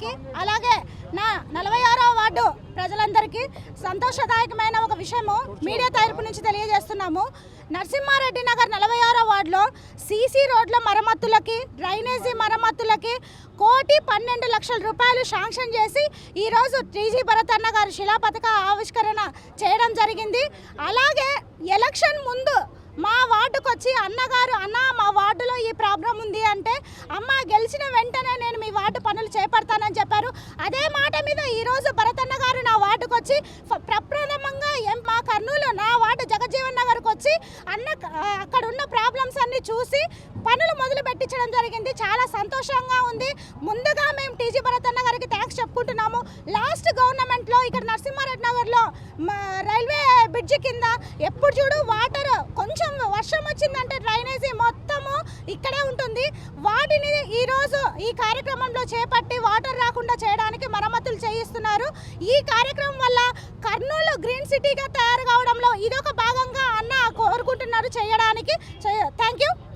ప్రజలందరికీ అలాగే నా నలభై ఆరో వార్డు ప్రజలందరికీ సంతోషదాయకమైన ఒక విషయము మీడియా తరపు నుంచి తెలియజేస్తున్నాము. నరసింహారెడ్డి నగర్ నలభై ఆరో వార్డులో సీసీ రోడ్ల మరమ్మతులకి డ్రైనేజీ మరమ్మతులకి కోటి పన్నెండు లక్షల రూపాయలు శాంక్షన్ చేసి ఈరోజు టీజీ భరతన్న గారు శిలాపథక ఆవిష్కరణ చేయడం జరిగింది. అలాగే ఎలక్షన్ ముందు మా వార్డుకు వచ్చి అన్నగారు అన్న మా వార్డులో ఈ ప్రాబ్లం ఉంది అంటే అమ్మ గెలిచిన వెంటనే నేను మీ వార్డు పనులు చేపడతానని చెప్పారు. అదే మాట మీద ఈరోజు భరతన్న గారు నా వార్డుకు వచ్చి ప్రప్రథమంగా మా కర్నూలు నా వార్డు జగజీవన్ నగర్కి వచ్చి అన్న అక్కడ ఉన్న ప్రాబ్లమ్స్ అన్ని చూసి పనులు మొదలు పెట్టించడం జరిగింది. చాలా సంతోషంగా ఉంది. ముందుగా మేము టీజీ భరతన్న గారికి థ్యాంక్స్ చెప్పుకుంటున్నాము. లాస్ట్ గవర్నమెంట్లో ఇక్కడ నరసింహారెడ్డి నగర్లో రైల్వే బ్రిడ్జి కింద ఎప్పుడు చూడు వాటర్ కొంచెం వర్షం వచ్చిందంటే ఇక్కడే ఉంటుంది. వాటిని ఈరోజు ఈ కార్యక్రమంలో చేపట్టి వాటర్ రాకుండా చేయడానికి మరమ్మతులు చేయిస్తున్నారు. ఈ కార్యక్రమం వల్ల కర్నూలు గ్రీన్ సిటీగా తయారు కావడంలో ఇదొక భాగంగా అన్న కోరుకుంటున్నారు చేయడానికి.